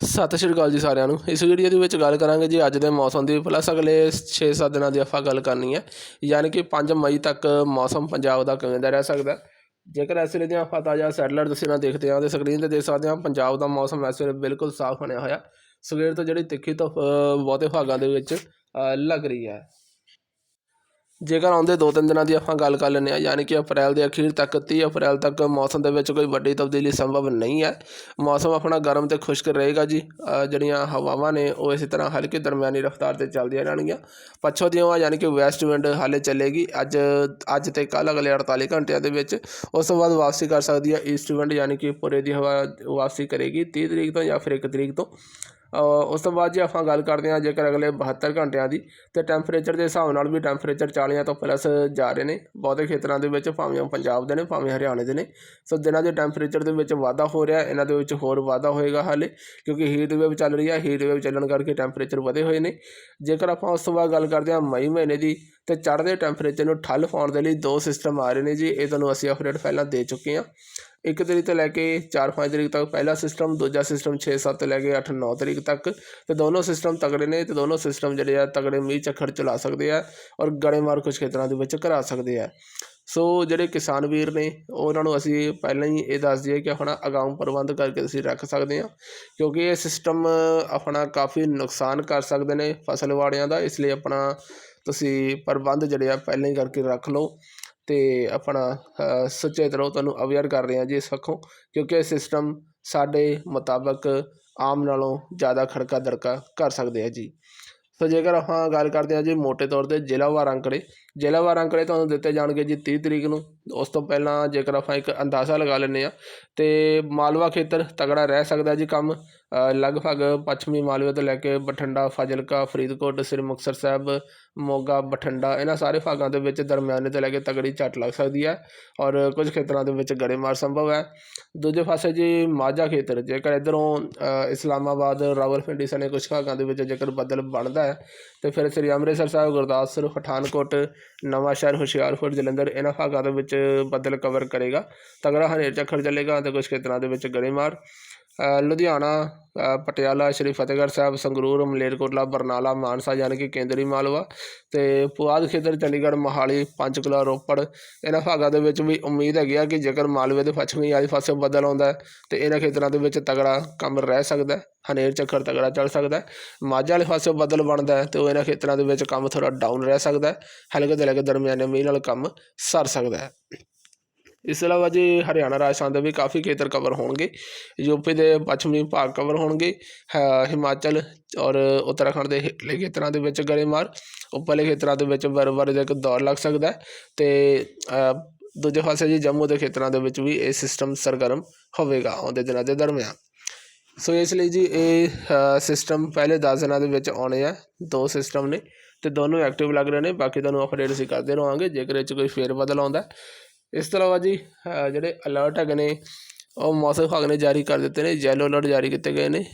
ਸਤਿ ਸ਼੍ਰੀ ਅਕਾਲ ਜੀ ਸਾਰਿਆਂ ਨੂੰ। ਇਸ ਵੀਡੀਓ ਦੇ ਵਿੱਚ ਗੱਲ ਕਰਾਂਗੇ ਜੀ ਅੱਜ ਦੇ ਮੌਸਮ ਦੀ। ਪਲੱਸ ਅਗਲੇ 6-7 ਦਿਨਾਂ ਦੀ ਆਪਾਂ ਗੱਲ ਕਰਨੀ ਹੈ। ਯਾਨੀ ਕਿ 5 ਮਈ ਤੱਕ ਮੌਸਮ ਪੰਜਾਬ ਦਾ ਕਿਵੇਂ ਦਾ ਰਹਿ ਸਕਦਾ ਜੇਕਰ ਇਸ ਵੇਲੇ ਦੀਆਂ ਆਪਾਂ ਤਾਜ਼ਾ ਸੈਟਲਾਈਟ ਤਸਵੀਰਾਂ ਦੇਖਦੇ ਹਾਂ ਤੇ ਸਕਰੀਨ ਤੇ ਦੇਖ ਸਕਦੇ ਹਾਂ ਪੰਜਾਬ ਦਾ ਮੌਸਮ ਇਸ ਵੇਲੇ ਬਿਲਕੁਲ ਸਾਫ਼ ਬਣਿਆ ਹੋਇਆ। ਸਵੇਰ ਤੋਂ ਜਿਹੜੀ ਤਿੱਖੀ ਤੋਂ ਅ, ਬਹੁਤੇ ਭਾਗਾਂ ਦੇ ਵਿੱਚ ਲੱਗ ਰਹੀ ਹੈ। ਜੇਕਰ ਆਉਂਦੇ ਦੋ ਤਿੰਨ ਦਿਨਾਂ ਦੀ ਆਪਾਂ ਗੱਲ ਕਰ ਲੈਂਦੇ ਹਾਂ, ਯਾਨੀ ਕਿ ਅਪ੍ਰੈਲ ਦੇ ਅਖੀਰ ਤੱਕ 30 ਅਪ੍ਰੈਲ ਤੱਕ ਮੌਸਮ ਦੇ ਵਿੱਚ ਕੋਈ ਵੱਡੀ ਤਬਦੀਲੀ ਸੰਭਵ ਨਹੀਂ ਹੈ। ਮੌਸਮ ਆਪਣਾ ਗਰਮ ਤੇ ਖੁਸ਼ਕ ਰਹੇਗਾ ਜੀ। ਜਿਹੜੀਆਂ ਹਵਾਵਾਂ ਨੇ, ਉਹ ਇਸੇ ਤਰ੍ਹਾਂ ਹਲਕੀ ਦਰਮਿਆਨੀ ਰਫ਼ਤਾਰ ਤੇ ਚੱਲਦੀਆਂ ਰਹਿਣਗੀਆਂ। ਪੱਛੋ ਦੀ ਹਵਾ ਯਾਨੀ ਕਿ ਵੈਸਟ ਵਿੰਡ ਹਾਲੇ ਚੱਲੇਗੀ। ਅੱਜ ਅੱਜ ਤੇ ਕੱਲ੍ਹ ਅਗਲੇ 48 ਘੰਟਿਆਂ ਦੇ ਵਿੱਚ ਉਸ ਤੋਂ ਬਾਅਦ ਵਾਪਸੀ ਕਰ ਸਕਦੀ ਹੈ। ਈਸਟ ਵਿੰਡ, ਯਾਨੀ ਕਿ ਪੂਰੇ ਦੀ ਹਵਾ ਵਾਪਸੀ ਕਰੇਗੀ 30 ਤਰੀਕ ਤੋਂ ਜਾਂ ਫਿਰ 1 ਤਰੀਕ ਤੋਂ। ਉਸ ਤੋਂ ਬਾਅਦ ਜੇ ਆਪਾਂ ਗੱਲ ਕਰਦੇ ਹਾਂ ਜੇਕਰ ਅਗਲੇ 72 ਘੰਟਿਆਂ ਦੀ ਤੇ ਟੈਂਪਰੇਚਰ ਦੇ ਹਿਸਾਬ ਨਾਲ ਵੀ ਟੈਂਪਰੇਚਰ 40 ਤੋਂ ਪਲੱਸ ਜਾ ਰਹੇ ਨੇ, ਬਹੁਤੇ ਖੇਤਰਾਂ ਦੇ ਵਿੱਚ ਭਾਵੇਂ ਉਹ ਪੰਜਾਬ ਦੇ ਨੇ, ਭਾਵੇਂ ਹਰਿਆਣੇ ਦੇ ਨੇ, ਸੋ ਦਿਨਾਂ ਦੇ ਟੈਂਪਰੇਚਰ ਦੇ ਵਿੱਚ ਵਾਧਾ ਹੋ ਰਿਹਾ, ਇਹਨਾਂ ਦੇ ਵਿੱਚ ਹੋਰ ਵਾਧਾ ਹੋਏਗਾ ਹਾਲੇ, ਕਿਉਂਕਿ ਹੀਟ ਵੇਵ ਚੱਲ ਰਹੀ ਹੈ ਹੀਟ ਵੇਵ ਚੱਲਣ ਕਰਕੇ ਟੈਂਪਰੇਚਰ ਵਧੇ ਹੋਏ ਨੇ। ਜੇਕਰ ਆਪਾਂ ਉਸ ਤੋਂ ਬਾਅਦ ਗੱਲ ਕਰਦੇ ਹਾਂ ਮਈ ਮਹੀਨੇ ਦੀ ਅਤੇ ਚੜ੍ਹਦੇ ਟੈਂਪਰੇਚਰ ਨੂੰ ਠੱਲ ਪਾਉਣ ਦੇ ਲਈ ਦੋ ਸਿਸਟਮ ਆ ਰਹੇ ਨੇ ਜੀ। ਇਹ ਤੁਹਾਨੂੰ ਅਸੀਂ ਅਪਡੇਟ ਪਹਿਲਾਂ ਦੇ ਚੁੱਕੇ ਹਾਂ। ਇੱਕ ਤਰੀਕ ਤੋਂ ਲੈ ਕੇ 4-5 ਤਰੀਕ ਤੱਕ ਪਹਿਲਾ ਸਿਸਟਮ ਦੂਜਾ ਸਿਸਟਮ 6-7 ਤੋਂ ਲੈ ਕੇ 8-9 ਤਰੀਕ ਤੱਕ। ਤੇ ਦੋਨੋਂ ਸਿਸਟਮ ਤਗੜੇ ਨੇ ਤੇ ਦੋਨੋਂ ਸਿਸਟਮ ਜਿਹੜੇ ਆ ਤਗੜੇ ਮੀਂਹ ਚੱਖੜ ਚਲਾ ਸਕਦੇ ਆ ਔਰ ਗੜੇਮਾਰ ਕੁਝ ਖੇਤਰਾਂ ਦੇ ਵਿੱਚ ਕਰਾ ਸਕਦੇ ਆ। ਸੋ ਜਿਹੜੇ ਕਿਸਾਨ ਵੀਰ ਨੇ, ਉਹਨਾਂ ਨੂੰ ਅਸੀਂ ਪਹਿਲਾਂ ਹੀ ਇਹ ਦੱਸ ਦਈਏ ਕਿ ਆਪਣਾ ਅਗਾਊਂ ਪ੍ਰਬੰਧ ਕਰਕੇ ਤੁਸੀਂ ਰੱਖ ਸਕਦੇ ਹਾਂ ਕਿਉਂਕਿ ਇਹ ਸਿਸਟਮ ਆਪਣਾ ਕਾਫੀ ਨੁਕਸਾਨ ਕਰ ਸਕਦੇ ਨੇ ਫਸਲ ਵਾੜਿਆਂ ਦਾ, ਇਸ ਲਈ ਆਪਣਾ ਤੁਸੀਂ ਪ੍ਰਬੰਧ ਜਿਹੜੇ ਆ ਪਹਿਲਾਂ ਹੀ ਕਰਕੇ ਰੱਖ ਲਓ ਅਤੇ ਆਪਣਾ ਸੁਚੇਤ ਰਹੋ, ਤੁਹਾਨੂੰ ਅਵੇਅਰ ਕਰ ਰਹੇ ਹਾਂ ਜੀ ਇਸ ਪੱਖੋਂ ਕਿਉਂਕਿ ਇਹ ਸਿਸਟਮ ਸਾਡੇ ਮੁਤਾਬਕ ਆਮ ਨਾਲੋਂ ਜ਼ਿਆਦਾ ਖੜਕਾ ਦੜਕਾ ਕਰ ਸਕਦੇ ਆ ਜੀ। ਸੋ ਜੇਕਰ ਆਪਾਂ ਗੱਲ ਕਰਦੇ ਹਾਂ ਜੀ ਮੋٹے ਤੌਰ ਤੇ ਜ਼ਿਲ੍ਹਾਵਾਰ ਅੰਕੜੇ ਜ਼ਿਲ੍ਹਾਵਾਰ ਅੰਕੜੇ ਤੁਹਾਨੂੰ ਦਿੱਤੇ ਜਾਣਗੇ ਜੀ 30 ਤਰੀਕ ਨੂੰ ਉਸ ਤੋਂ ਪਹਿਲਾਂ ਜੇਕਰ ਆਪਾਂ ਇੱਕ ਅੰਦਾਜ਼ਾ ਲਗਾ ਲੈਂਦੇ ਆ ਤੇ ਮਾਲਵਾ ਖੇਤਰ ਤਗੜਾ ਰਹਿ ਸਕਦਾ ਜੀ ਕੰਮ ਲਗਭਗ ਪੱਛਮੀ ਮਾਲਵੇ ਤੋਂ ਲੈ ਕੇ ਬਠਿੰਡਾ, ਫਾਜ਼ਿਲਕਾ, ਫਰੀਦਕੋਟ, ਸ੍ਰੀ ਮੁਕਤਸਰ ਸਾਹਿਬ, ਮੋਗਾ, ਬਠਿੰਡਾ, ਇਹਨਾਂ ਸਾਰੇ ਭਾਗਾਂ ਦੇ ਵਿੱਚ ਦਰਮਿਆਨੇ ਤੋਂ ਲੈ ਕੇ ਤਗੜੀ ਝੱਟ ਲੱਗ ਸਕਦੀ ਹੈ ਔਰ ਕੁਝ ਖੇਤਰਾਂ ਦੇ ਵਿੱਚ ਗੜੇਮਾਰ ਸੰਭਵ ਹੈ। ਦੂਜੇ ਪਾਸੇ ਜੀ ਮਾਝਾ ਖੇਤਰ, ਜੇਕਰ ਇਧਰੋਂ ਇਸਲਾਮਾਬਾਦ, ਰਾਵਲਪਿੰਡੀ ਸਣੇ ਕੁਝ ਭਾਗਾਂ ਦੇ ਵਿੱਚ ਜੇਕਰ ਬੱਦਲ ਬਣਦਾ ਹੈ, ਤੇ ਫਿਰ ਸ੍ਰੀ ਅੰਮ੍ਰਿਤਸਰ ਸਾਹਿਬ, ਗੁਰਦਾਸਪੁਰ, ਪਠਾਨਕੋਟ ਨਵਾਂ ਸ਼ਹਿਰ ਹੁਸ਼ਿਆਰਪੁਰ, ਜਲੰਧਰ, ਇਹਨਾਂ ਭਾਗਾਂ ਦੇ ਵਿੱਚ ਬੱਦਲ ਕਵਰ ਕਰੇਗਾ। ਤਗੜਾ ਹਨੇਰ ਝੱਖੜ ਚੱਲੇਗਾ ਤੇ ਕੁਝ ਖੇਤਰਾਂ ਦੇ ਵਿੱਚ ਗੜੇਮਾਰ ਲੁਧਿਆਣਾ ਪਟਿਆਲਾ, ਸ਼੍ਰੀ ਫਤਿਹਗੜ੍ਹ ਸਾਹਿਬ, ਸੰਗਰੂਰ, ਮਲੇਰਕੋਟਲਾ, ਬਰਨਾਲਾ, ਮਾਨਸਾ ਯਾਨੀ ਕਿ ਕੇਂਦਰੀ ਮਾਲਵਾ ਤੇ ਪੁਆਧ ਖੇਤਰ, ਚੰਡੀਗੜ੍ਹ, ਮੋਹਾਲੀ, ਪੰਚਕੂਲਾ, ਰੋਪੜ ਇਹਨਾਂ ਭਾਗਾਂ ਦੇ ਵਿੱਚ ਵੀ ਉਮੀਦ ਹੈਗੀ ਆ ਕਿ ਜੇਕਰ ਮਾਲਵੇ ਦੇ ਪੱਛਮੀ ਵਾਲੇ ਪਾਸੇ ਬੱਦਲ ਆਉਂਦਾ ਹੈ ਤੇ ਇਹਨਾਂ ਖੇਤਰਾਂ ਦੇ ਵਿੱਚ ਤਗੜਾ ਕੰਮ ਰਹਿ ਸਕਦਾ ਹਨੇਰ ਚੱਕਰ ਤਗੜਾ ਚੱਲ ਸਕਦਾ ਹੈ। ਮਾਝਾ ਵਾਲੇ ਪਾਸੇ ਬੱਦਲ ਬਣਦਾ ਹੈ ਤੇ ਉਹ ਇਹਨਾਂ ਖੇਤਰਾਂ ਦੇ ਵਿੱਚ ਕੰਮ ਥੋੜਾ ਡਾਊਨ ਰਹਿ ਸਕਦਾ ਹੈ। ਹਲਕੇ ਦੇ ਹਲਕੇ ਦਰਮਿਆਨੇ ਮੀਂਹ ਨਾਲ ਕੰਮ ਸਰ ਸਕਦਾ ਹੈ। ਇਸ ਤੋਂ ਇਲਾਵਾ ਜੀ ਹਰਿਆਣਾ, ਰਾਜਸਥਾਨ ਦੇ ਵੀ ਕਾਫੀ ਖੇਤਰ ਕਵਰ ਹੋਣਗੇ। ਯੂਪੀ ਦੇ ਪੱਛਮੀ ਭਾਗ ਕਵਰ ਹੋਣਗੇ। ਹਿਮਾਚਲ ਔਰ ਉੱਤਰਾਖੰਡ ਦੇ ਹੇਠਲੇ ਖੇਤਰਾਂ ਦੇ ਵਿੱਚ ਗੜੇਮਾਰ। ਉੱਪਰਲੇ ਖੇਤਰਾਂ ਦੇ ਵਿੱਚ ਬਰਫ਼ਬਾਰੀ ਦਾ ਇੱਕ ਦੌਰ ਲੱਗ ਸਕਦਾ ਹੈ ਤੇ ਦੂਜੇ ਪਾਸੇ ਜੀ ਜੰਮੂ ਦੇ ਖੇਤਰਾਂ ਦੇ ਵਿੱਚ ਵੀ ਇਹ ਸਿਸਟਮ ਸਰਗਰਮ ਹੋਵੇਗਾ ਆਉਂਦੇ ਦਿਨਾਂ ਦੇ ਦਰਮਿਆਨ। ਸੋ ਇਸ ਲਈ ਜੀ ਇਹ ਸਿਸਟਮ ਪਹਿਲੇ 10 ਦਿਨਾਂ ਦੇ ਵਿੱਚ ਆਉਣੇ ਆ, ਦੋ ਸਿਸਟਮ ਨੇ, ਤੇ ਦੋਨੋਂ ਐਕਟਿਵ ਲੱਗ ਰਹੇ ਨੇ, ਬਾਕੀ ਤੁਹਾਨੂੰ ਅਪਡੇਟ ਅਸੀਂ ਕਰਦੇ ਰਹਾਂਗੇ, ਜੇਕਰ ਇਹ 'ਚ ਕੋਈ ਫੇਰ ਬਦਲ ਆਉਂਦਾ ਇਸ ਤੋਂ ਇਲਾਵਾ ਜੀ ਜਿਹੜੇ ਅਲਰਟ ਹੈਗੇ ਨੇ, ਉਹ ਮੌਸਮ ਵਿਭਾਗ ਨੇ ਜਾਰੀ ਕਰ ਦਿੱਤੇ ਨੇ ਯੈਲੋ ਅਲਰਟ ਜਾਰੀ ਕੀਤੇ ਗਏ ਨੇ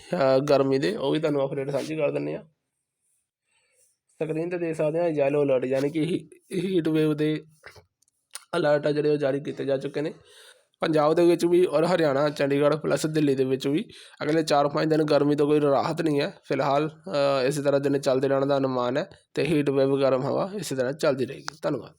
ਗਰਮੀ ਦੇ, ਉਹ ਵੀ ਤੁਹਾਨੂੰ ਅਪਡੇਟ ਸਾਂਝੀ ਕਰ ਦਿੰਦੇ ਆ ਸਕਰੀਨ ਤੇ ਦੇਖ ਸਕਦੇ ਆ ਯੈਲੋ ਅਲਰਟ ਯਾਨੀ ਕਿ ਹੀਟ ਵੇਵ ਦੇ ਅਲਰਟ ਆ ਜਿਹੜੇ ਉਹ ਜਾਰੀ ਕੀਤੇ ਜਾ ਚੁੱਕੇ ਨੇ। ਪੰਜਾਬ ਦੇ ਵਿੱਚ ਵੀ ਔਰ ਹਰਿਆਣਾ ਚੰਡੀਗੜ੍ਹ ਪਲੱਸ ਦਿੱਲੀ ਦੇ ਵਿੱਚ ਵੀ ਅਗਲੇ 4-5 ਦਿਨ ਗਰਮੀ ਤੋਂ ਕੋਈ ਰਾਹਤ ਨਹੀਂ ਹੈ। ਫਿਲਹਾਲ ਅ, ਇਸੇ ਤਰ੍ਹਾਂ ਦਿਨ ਚੱਲਦੇ ਰਹਿਣ ਦਾ ਅਨੁਮਾਨ ਹੈ ਤੇ ਹੀਟ ਵੇਵ ਗਰਮ ਹਵਾ ਇਸੇ ਤਰ੍ਹਾਂ ਚੱਲਦੀ ਰਹੇਗੀ। ਧੰਨਵਾਦ।